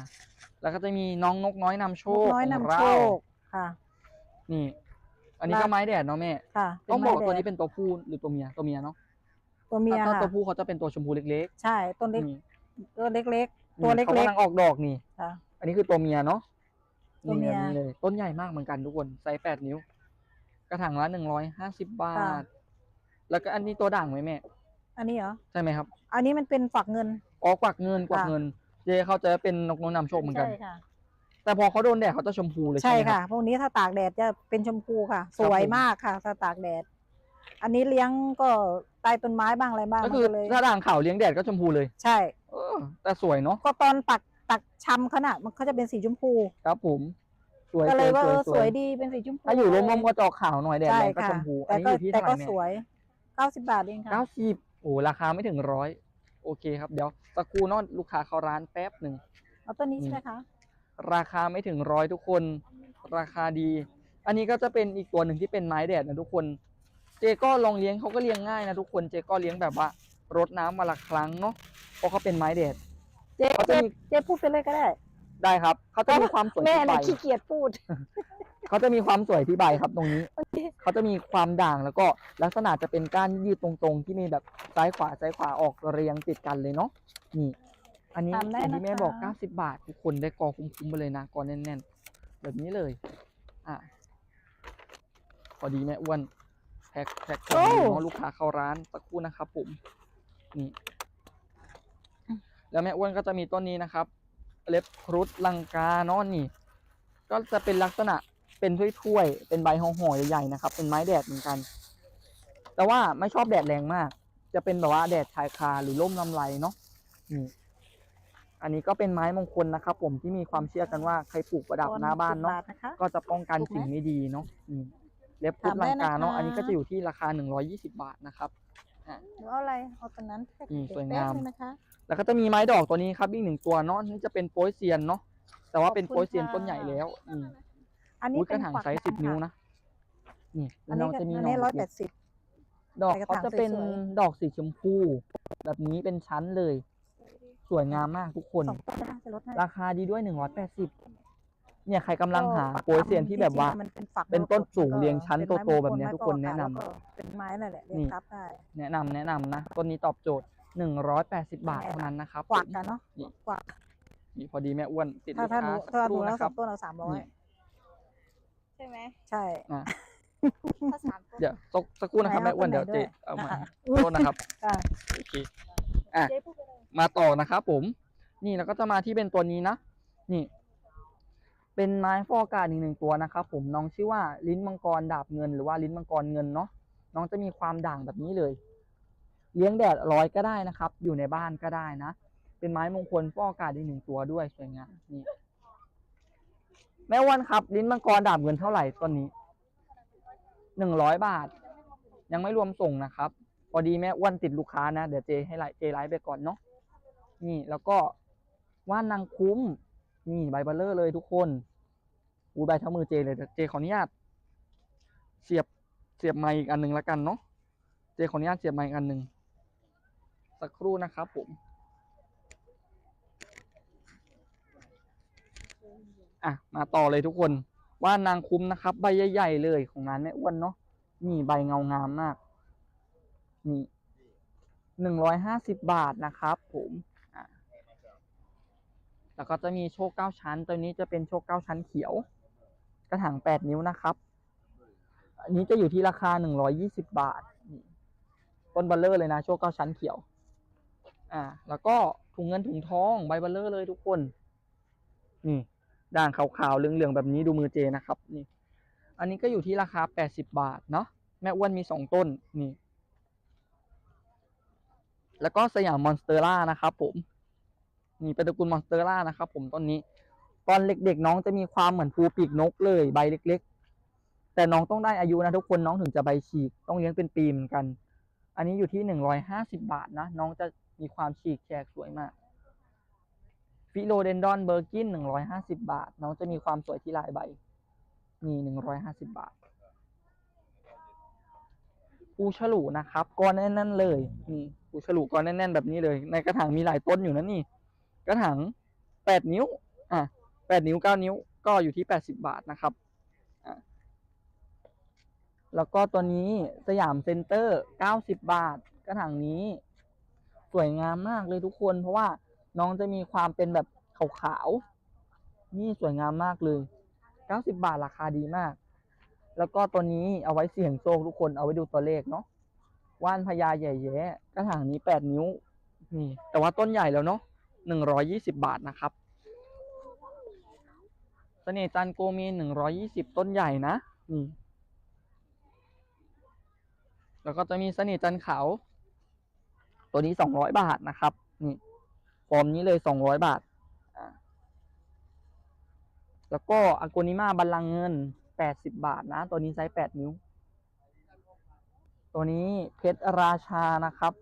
[SPEAKER 3] แล้วก็จะมีน้องนกน้อยนำโช
[SPEAKER 4] นก
[SPEAKER 3] ค
[SPEAKER 4] น้อย
[SPEAKER 3] ข
[SPEAKER 4] นำ
[SPEAKER 3] อง
[SPEAKER 4] โช
[SPEAKER 3] เรา
[SPEAKER 4] คค่ะ
[SPEAKER 3] นี่ อันนี้ก็
[SPEAKER 4] ลา
[SPEAKER 3] ไม้แดดเนาะแม่
[SPEAKER 4] ค่ะ
[SPEAKER 3] ต้องบอก
[SPEAKER 4] ไม้
[SPEAKER 3] ตัว
[SPEAKER 4] แด
[SPEAKER 3] นี้
[SPEAKER 4] ด
[SPEAKER 3] เป็นตัวผู้หรือตัวเมียตัวเมียเนาะ
[SPEAKER 4] ตัวเมีย
[SPEAKER 3] ถ้า
[SPEAKER 4] ค่ะ
[SPEAKER 3] ตัวผู้เขาจะเป็นตัวชมพูเล็ก
[SPEAKER 4] ใช่ต้น
[SPEAKER 3] ๆ
[SPEAKER 4] เล็ก
[SPEAKER 3] นี่
[SPEAKER 4] ตัวเล็ก
[SPEAKER 3] นี่
[SPEAKER 4] ตัวเล็กๆ
[SPEAKER 3] เขากำลังออกดอกนี่
[SPEAKER 4] ๆค่ะ
[SPEAKER 3] อันนี้คือตัวเมียเนาะ
[SPEAKER 4] ตัวเมีย
[SPEAKER 3] นี่แบบนี้เลยต้นใหญ่มากเหมือนกันทุกคนไซส์แปดนิ้ว กระถางละหนึ่งร้อยห้าสิบบาท แล้วก็อันนี้ตัวด่างไหมแม่
[SPEAKER 4] อันนี้เหรอ
[SPEAKER 3] ใช่ไหมครับ
[SPEAKER 4] อันนี้มันเป็นฝักเงิน
[SPEAKER 3] อ๋อกวักเงินกวัก
[SPEAKER 4] ค่ะ
[SPEAKER 3] เงิน เจเขาจะเป็นนกน้อยนำโชคเหมือนกัน
[SPEAKER 4] ใช่ค่ะ
[SPEAKER 3] แต่พอเขาโดนแดดเขาจะชมพูเลย
[SPEAKER 4] ใช่
[SPEAKER 3] ใช่ไหมค
[SPEAKER 4] ค่ะ
[SPEAKER 3] รับ
[SPEAKER 4] พวกนี้ถ้าตากแดดจะเป็นชมพูค่ะ สวย
[SPEAKER 3] ผม
[SPEAKER 4] มากค่ะ ถ้าตากแดด อันนี้เลี้ยงก็ใต้ต้นไม้บ้างอะไรบ้าง
[SPEAKER 3] ก็
[SPEAKER 4] มัน
[SPEAKER 3] คือ
[SPEAKER 4] ก็เลย
[SPEAKER 3] ถ้าด่างขาวเลี้ยงแดดก็ชมพูเลย
[SPEAKER 4] ใช่
[SPEAKER 3] เออ แต่สวยเนาะ
[SPEAKER 4] ก็ตอนตักตักชำเขาน่ะมันเขาจะเป็นสีชมพู
[SPEAKER 3] ครับผม สวย
[SPEAKER 4] ก็
[SPEAKER 3] ส
[SPEAKER 4] เล
[SPEAKER 3] วยย
[SPEAKER 4] ว่า
[SPEAKER 3] ส
[SPEAKER 4] เอ
[SPEAKER 3] วย
[SPEAKER 4] อ
[SPEAKER 3] ส
[SPEAKER 4] ส
[SPEAKER 3] ว
[SPEAKER 4] วยยดีเป็นสีชมพู
[SPEAKER 3] ถ้าอยู่ร่มๆก็จะออกขาวหน่อยแดด
[SPEAKER 4] ใช่
[SPEAKER 3] แรงก็
[SPEAKER 4] ค่ะ
[SPEAKER 3] ชมพูอั
[SPEAKER 4] แต่
[SPEAKER 3] นนี้
[SPEAKER 4] ก็
[SPEAKER 3] อยู่ที่
[SPEAKER 4] แต่
[SPEAKER 3] เท่าไห
[SPEAKER 4] ก็
[SPEAKER 3] ร่
[SPEAKER 4] ส
[SPEAKER 3] แม่
[SPEAKER 4] วยเก้าสิบบาทเองค่ะ
[SPEAKER 3] เก้าสิบ โอ้ราคาไม่ถึงร้อยโอเคครับเดี๋ยวสักครู่เนอะลูกค้าเข้าร้านแป๊บหนึ่ง
[SPEAKER 4] เอาต้นนี้ใช่ไหมคะ
[SPEAKER 3] ราคาไม่ถึงร้อยทุกคน ราคาดี อันนี้ก็จะเป็นอีกตัวหนึ่งที่เป็นไม้แดดนะทุกคน เจก็ลองเลี้ยงเขาก็เลี้ยงง่ายนะทุกคนเจก็เลี้ยงแบบว่ารดน้ำมาละครั้งเนาะเพราะเขาเป็นไม้แดด
[SPEAKER 4] เจ๊
[SPEAKER 3] เขาจะ
[SPEAKER 4] เจ๊
[SPEAKER 3] มี
[SPEAKER 4] เจ๊พูดไปเลยก็ได้
[SPEAKER 3] ได้ครับ เขาจะมีความสวย
[SPEAKER 4] แม่
[SPEAKER 3] ที่ใบ
[SPEAKER 4] เนี่ยขี้เกียจพูด
[SPEAKER 3] เขาจะมีความสวยที่ใบครับตรงนี้ เขาจะมีความด่างแล้วก็ลักษณะจะเป็นก้านยืดตรงๆ ที่มีแบบซ้ายขวาซ้ายขวาออกเรียงติดกันเลยเนาะนี่ อันนี้
[SPEAKER 4] ทำได้
[SPEAKER 3] อย่างที่แม่
[SPEAKER 4] นะคะ
[SPEAKER 3] บอก 90 บาท ทุกคนได้กอคุ้มๆไปเลยนะกอแน่นๆ แบบนี้เลย อะพอดีแม่อ้วนแพ็คแพ็คของดีเนาะลูกค้าเข้าร้านสักครู่นะครับผมนี่ แล้วแม่อ้วนก็จะมีต้นนี้นะครับ เล็บครุฑลังกาเนาะนี่ ก็จะเป็นลักษณะ เป็นถ้วยๆเป็นใบห่อๆใหญ่ๆนะครับ เป็นไม้แดดเหมือนกัน แต่ว่าไม่ชอบแดดแรงมาก จะเป็นแบบว่าแดดชายคาหรือร่มลำไรเนาะนี่อันนี้ก็เป็นไม้มงคลนะครับ ผมที่มีความเชื่อกันว่าใครปลูกประดับหน้าบ้านเนาะ
[SPEAKER 4] ต้10บทนะคะ
[SPEAKER 3] ก็จะป้องกัน
[SPEAKER 4] ถูกไหม
[SPEAKER 3] สิ่งไม่ดีเนาะนี่เล็บพุทธ
[SPEAKER 4] ถามได้
[SPEAKER 3] ลังกาเนาะ
[SPEAKER 4] นะคะ
[SPEAKER 3] อันนี้ก็จะอยู่ที่ราคา 120 บาทนะครับ
[SPEAKER 4] หรือเอาอะไรเอาตัวนั้นแค่
[SPEAKER 3] อืมสวย
[SPEAKER 4] แป๊บ
[SPEAKER 3] งาม
[SPEAKER 4] นึนะคะ
[SPEAKER 3] แล้วก็จะมีไม้ดอกตัวนี้ครับอีกหนึ่งตัวเนาะนี่จะเป็นโป๊ยเซียนเนาะแต่ว่าเป็น
[SPEAKER 4] ขอบคุณ
[SPEAKER 3] โป๊ยเซียน
[SPEAKER 4] ค่ะ
[SPEAKER 3] ต้นใหญ่แล้วอืม
[SPEAKER 4] อันนี้
[SPEAKER 3] อุ้ยก
[SPEAKER 4] เป็
[SPEAKER 3] ระ
[SPEAKER 4] น
[SPEAKER 3] ถาง
[SPEAKER 4] ฝัก
[SPEAKER 3] ไซส์สิบ
[SPEAKER 4] ดำ
[SPEAKER 3] นิ้ว
[SPEAKER 4] ค่ะ
[SPEAKER 3] นะนี่
[SPEAKER 4] อัน
[SPEAKER 3] เรา
[SPEAKER 4] นี้ก็
[SPEAKER 3] จะมี
[SPEAKER 4] อัน
[SPEAKER 3] หน่
[SPEAKER 4] นี้ร้อย
[SPEAKER 3] อ
[SPEAKER 4] แปดสิบ
[SPEAKER 3] ดอก
[SPEAKER 4] ใส่กระ
[SPEAKER 3] เขา
[SPEAKER 4] ถาง
[SPEAKER 3] จะเป็น
[SPEAKER 4] สวย
[SPEAKER 3] ดอกสีชมพู แบบนี้เป็นชั้นเลย สวยงามมากทุกคน
[SPEAKER 4] สองต้นนะคะจะลดให้
[SPEAKER 3] ราคาดีด้วยหนึ่งร้อยแปดสิบเนี่ยใครกำลังหาโป๊ยเซียนที่แบบว่า
[SPEAKER 4] จริงๆมันเป็นฝัก
[SPEAKER 3] เป็นต้นสูง
[SPEAKER 4] ก็
[SPEAKER 3] เรียงชั้น
[SPEAKER 4] เป็นไม้
[SPEAKER 3] โตๆแบบเนี้ย
[SPEAKER 4] มง
[SPEAKER 3] ทุกคนแนะนำ
[SPEAKER 4] แล้วก็เป็นไม้นั่นแหละเรีย
[SPEAKER 3] นี่
[SPEAKER 4] งทับได้
[SPEAKER 3] แนะนำแนะนำนะต้นนี้ตอบโจทย์หนึ่งร้อยแปดสิบาทเท่านั้นนะครับ
[SPEAKER 4] กวัก
[SPEAKER 3] ผม
[SPEAKER 4] กันเนาะ
[SPEAKER 3] นี่
[SPEAKER 4] กวัก
[SPEAKER 3] นี่พอดีแม่อ้วนติด
[SPEAKER 4] ถ้า
[SPEAKER 3] ลูก
[SPEAKER 4] ถ้า
[SPEAKER 3] ค้า
[SPEAKER 4] หนู
[SPEAKER 3] สัก
[SPEAKER 4] ถ้า
[SPEAKER 3] ค
[SPEAKER 4] หนู
[SPEAKER 3] รู่
[SPEAKER 4] แล้ว
[SPEAKER 3] นะค
[SPEAKER 4] ส
[SPEAKER 3] รั
[SPEAKER 4] อบงต้นเอาสามร้อย
[SPEAKER 3] นี่
[SPEAKER 1] ใช่ไหม
[SPEAKER 4] ใช่
[SPEAKER 3] อะ
[SPEAKER 1] ถ้าสามต้น
[SPEAKER 3] เดี๋ยวสักสักครู่นะครับ
[SPEAKER 4] ไหน
[SPEAKER 3] แม่อ้วน
[SPEAKER 4] เอา
[SPEAKER 3] เดี๋ยว
[SPEAKER 4] ต้นไหน
[SPEAKER 3] เจ
[SPEAKER 4] ด้วย
[SPEAKER 3] เอามาโทษนะครับ
[SPEAKER 4] อะ
[SPEAKER 3] โอเค อะ
[SPEAKER 1] เจ๊พูดไปเลย
[SPEAKER 3] มาต่อนะครับผม นี่แล้วก็จะมาที่เป็นตัวนี้นะ นี่ เป็นไม้ฟอกอากาศอีกหนึ่งตัวนะครับผมน้องชื่อว่าลิ้นมังกรดาบเงินหรือว่าลิ้นมังกรเงินเนาะน้องจะมีความด่างแบบนี้เลย เลี้ยงแดดร้อยก็ได้นะครับ อยู่ในบ้านก็ได้นะ เป็นไม้มงคลฟอกอากาศอีกหนึ่งตัวด้วยสวยงามนี่ แม่วันครับ ลิ้นมังกรดาบเงินเท่าไหร่ต้นนี้หนึ่งร้อยบาท ยังไม่รวมส่งนะครับ พอดีแม่อ้วนติดลูกค้านะเดี๋ยวเจให้ไลน์เจไลฟ์ไปก่อนเนาะนี่แล้วก็ว่านนางคุ้ม นี่ใบเบลเลอร์เลยทุกคนอูใบเท่ามือเจเลยเดี๋ยวเจขออนุญาตเสียบเสียบไมค์อีกอันหนึ่งแล้วกันเนาะเจขออนุญาตเสียบไมค์อีกอันหนึ่งสักครู่นะครับผม อะมาต่อเลยทุกคน ว่านางคุ้มนะครับ ใบใหญ่ๆเลยของงานแม่อ้วนเนาะนี่ใบเงางามมาก นี่หนึ่งร้อยห้าสิบบาทนะครับ ผมอะแล้วก็จะมีโชคเก้าชั้น ตัวนี้จะเป็นโชคเก้าชั้นเขียว กระถางแปดนิ้วนะครับ อันนี้จะอยู่ที่ราคาหนึ่งร้อยี่สิบบาทนี่ต้นบัลเลอร์เลยนะโชคเก้าชั้นเขียว อ่า แล้วก็ถุงเงินถุงทองใบบัลเลอร์เลยทุกคน นี่ ด่างขาวๆเหลืองๆแบบนี้ดูมือเจนะครับนี่ อันนี้ก็อยู่ที่ราคาแปดสิบบาทเนาะแม่อ้วนมีสองต้นนี่ แล้วก็สยามมอนสเตอร่านะครับผมนี่เป็นตระกูลมอนสเตอร่านะครับผมต้นนี้ ตอนเด็กๆน้องจะมีความเหมือนภูปีกนกเลยใบเล็ก ๆ แต่น้องต้องได้อายุนะทุกคนน้องถึงจะใบฉีกต้องเลี้ยงเป็นปีเหมือนกัน อันนี้อยู่ที่หนึ่งร้อยห้าสิบาทนะน้องจะมีความฉีกแฉกสวยมาก ฟิโลเดนดอนเบอร์กินหนึ่งร้อยห้าสิบาท น้องจะมีความสวยที่ลายใบนี่หนึ่งร้อยห้าสิบาท ปูฉลูนะครับก้อนแน่นๆเลยนี่ปูฉลูก้อนแน่นๆแบบนี้เลย ในกระถางมีหลายต้นอยู่นะนี่ กระถางแปดนิ้ว อะแปดนิ้วเก้านิ้วก็อยู่ที่แปดสิบาทนะครับอะแล้วก็ตัวนี้สยามเซ็นเตอร์เก้าสิบบาท กระถางนี้ สวยงามมากเลยทุกคนเพราะว่า น้องจะมีความเป็นแบบขาวๆนี่สวยงามมากเลยเก้าสิบบาทราคาดีมาก แล้วก็ตัวนี้เอาไว้เสี่ยงโชคทุกคนเอาไว้ดูตัวเลขเนาะว่านพญาใหญ่แย้กระถางนี้แปดนิ้วนี่ แต่ว่าต้นใหญ่แล้วเนาะหนึ่งร้อยี่สิบาทนะครับเสน่ห์จันโกมีหนึ่งร้อยี่สิบต้นใหญ่นะนี่แล้วก็จะมีเสน่ห์จันทร์ขาวตัวนี้สองร้อยบาทนะครับ นี่ ฟอร์มนี้เลยสองร้อยบาทอ่าแล้วก็อากูนิมาบัลลังเงินแปดสิบบาทนะ ตัวนี้ไซส์แปดนิ้ว ตัวนี้เพชรราชานะครับ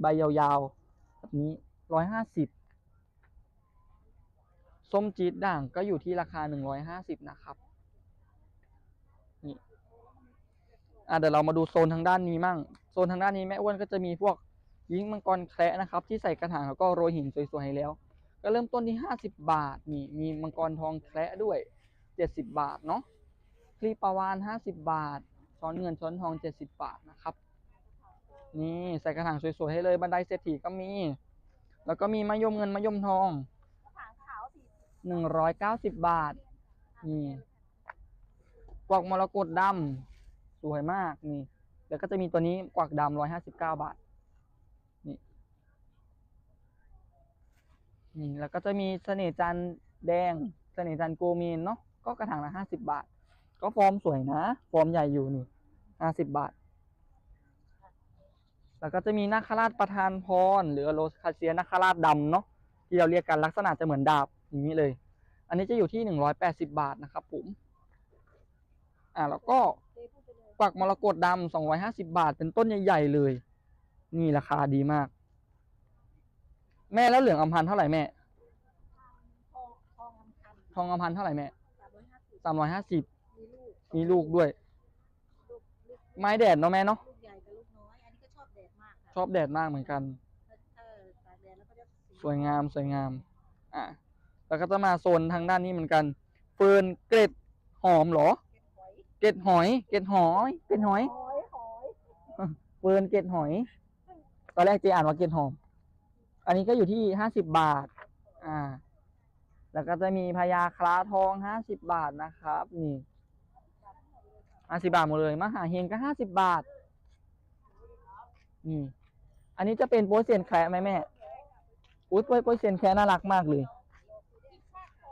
[SPEAKER 3] ใบยาวๆ แบบนี้ร้อยห้าสิบส้มจี๊ดด่างก็อยู่ที่ราคาหนึ่งร้อยห้าสิบนะครับ นี่อะเดี๋ยวเรามาดูโซนทางด้านนี้มั่ง โซนทางด้านนี้แม่อ้วนก็จะมีพวก ยิงมังกรแคระนะครับ ที่ใส่กระถางแล้วก็โรยหินสวยๆให้แล้ว ก็เริ่มต้นที่ห้าสิบบาทนี่มีมังกรทองแคระด้วยเจ็ดสิบบาทเนาะคลีปาวานห้าสิบบาท ช้อนเงินช้อนทองเจ็ดสิบบาทนะครับ นี่ใส่กระถางสวยๆให้เลยบันไดเศรษฐีก็มี แล้วก็มีมะยมเงินมะยมทองหนึ่งร้อยเก้าสิบบาท นี่กวักมรกตดำสวยมากนี่ แล้วก็จะมีตัวนี้กวักดำร้อยห้าสิบเก้าบาท นี่ นี่แล้วก็จะมีเสน่ห์จันแดง เสน่ห์จันโกมีนเนาะก็กระถางละห้าสิบบาท ก็ฟอร์มสวยนะ ฟอร์มใหญ่อยู่นี่ห้าสิบบาท แล้วก็จะมีนาคราชประธานพร หรือโรสคาเซียนาคราชดำเนาะที่เราเรียกกันลักษณะจะเหมือนดาบอย่างนี้เลย อันนี้จะอยู่ที่หนึ่งร้อยแปดสิบาทนะครับผมอ่าแล้วก็กวักมรกตดำสองร้อยห้าสิบาท เป็นต้นใหญ่ๆเลย นี่ราคาดีมาก แม่แล้วเหลืองอำพันธ์เท่าไหร่แม่
[SPEAKER 1] ทองทองอำคัน
[SPEAKER 3] ทองอำพันธ์เท่าไหร่แม่
[SPEAKER 1] สามร้อยห้าสิบ
[SPEAKER 3] สามร้อยห้าสิบ
[SPEAKER 1] มีลูก
[SPEAKER 3] มีลูกด้วย
[SPEAKER 1] ลูกลูก
[SPEAKER 3] ไม้แดดเนาะแม่เนาะ
[SPEAKER 1] ลูกใหญ่กับลูกน้อย อันนี้ก็ชอบแดดมากค่ะ
[SPEAKER 3] ชอบแดดมากเหมือนกัน
[SPEAKER 1] เออตากแดดแล้วก็จะ
[SPEAKER 3] สวยงามสวยงาม อะแล้วก็จะมาโซนทางด้านนี้เหมือนกันเฟิร์นเกล็ดหอมเหรอ
[SPEAKER 1] เก็บหอย
[SPEAKER 3] เกล็ดหอย เกล็ดหอย เกล็ดหอย
[SPEAKER 1] หอยหอย
[SPEAKER 3] เฟิร์นเกล็ดหอย ตอนแรกเจอ่านว่าเกล็ดหอม อันนี้ก็อยู่ที่ห้าสิบบาท อ่า แล้วก็จะมีพญาคล้าทองห้าสิบบาทนะครับ นี่ห้าสิบาทหมดเลยมหาเฮงก็ห้าสิบบาท นี่ อันนี้จะเป็นโปรเซียนแคร์ไหมแม่ อุ้ยโปรเซียนแคร์น่ารักมากเลย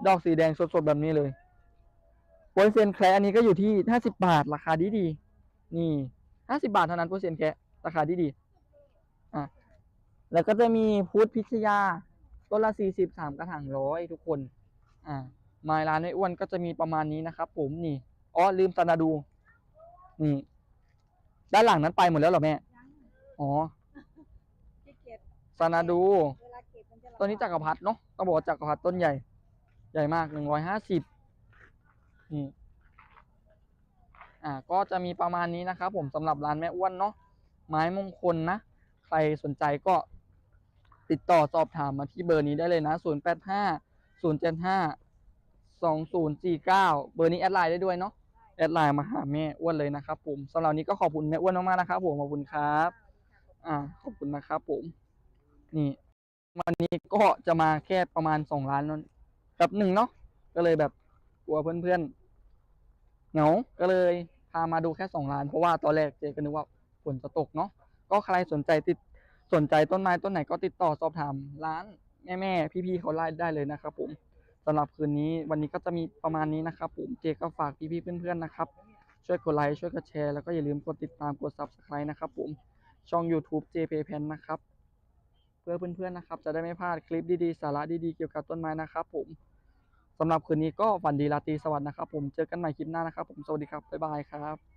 [SPEAKER 3] ดอกสีแดงสดๆแบบนี้เลยโปรเซียนแคร์อันนี้ก็อยู่ที่ห้าสิบาท ราคาดีดีๆ นี่ห้าสิบาทเท่านั้นโปรเซียนแคร์ราคาดีดีๆ แล้วก็จะมีพุทธพิชยาต้นละสี่สิบสามกระถางร้อยทุกคน อ่าไม้ร้านไอ้อ้วนก็จะมีประมาณนี้นะครับ ผมนี่อ๋อลืมซานาดูนี่ด้านหลังนั้นไปหมดแล้วเหรอแม่ อ๋อ
[SPEAKER 1] ที่เก็บ
[SPEAKER 3] ซานาดู
[SPEAKER 1] เวลาเก็บมันจะลำบาก
[SPEAKER 3] ตัวนี้จักรพรรดิเนาะต้องบอกว่าจักรพรรดิต้นใหญ่ ใหญ่มากหนึ่งร้อยห้าสิบนี่อ่า ก็จะมีประมาณนี้นะครับผมสำหรับร้านแม่อ้วนเนาะไม้มงคลนะ ใครสนใจก็ ติดต่อสอบถามมาที่เบอร์นี้ได้เลยนะ 0 8 5 0 7 5 2 0 4 9 เบอร์นี้แอดไลน์ได้ด้วยเนาะ แอดไลน์มาหาแม่อ้วนเลยนะครับผมสำหรับนนี้ก็ขอบคุณแม่อ้วนมากๆนะครับผม ขอบคุณครับ อ่า ขอบคุณนะครับผม นี่ วันนี้ก็จะมาแค่ประมาณสองล้านนั่นกับหนึ่งเนาะ ก็เลยแบบกลัวเพื่อนๆ เหงา ก็เลยพามาดูแค่สองล้าน เพราะว่าตอนแรกเจก็นึกว่าฝนจะตกเนาะ ก็ใครสนใจติด สนใจต้นไม้ต้นไหนก็ติดต่อสอบถามร้านแม่แม่ๆพี่ๆเขาไล่ได้เลยนะครับ ผมสำหรับคืนนี้วันนี้ก็จะมีประมาณนี้นะครับ ผมเจก็ฝากพี่ๆเพื่อนๆนะครับช่วยกดไลค์ช่วยกดแชร์แล้วก็อย่าลืมกดติดตามกด subscribe นะครับ ผมช่อง YouTube JP Pen นะครับเพื่อเพื่อนๆนะครับ จะได้ไม่พลาดคลิปดีๆ สาระดีๆเกี่ยวกับต้นไม้นะครับ ผมสำหรับคืนนี้ก็ฝันดีราตรีสวัสดิ์นะครับ ผมเจอกันใหม่คลิปหน้านะครับ ผมสวัสดีครับบ๊ายบายครับ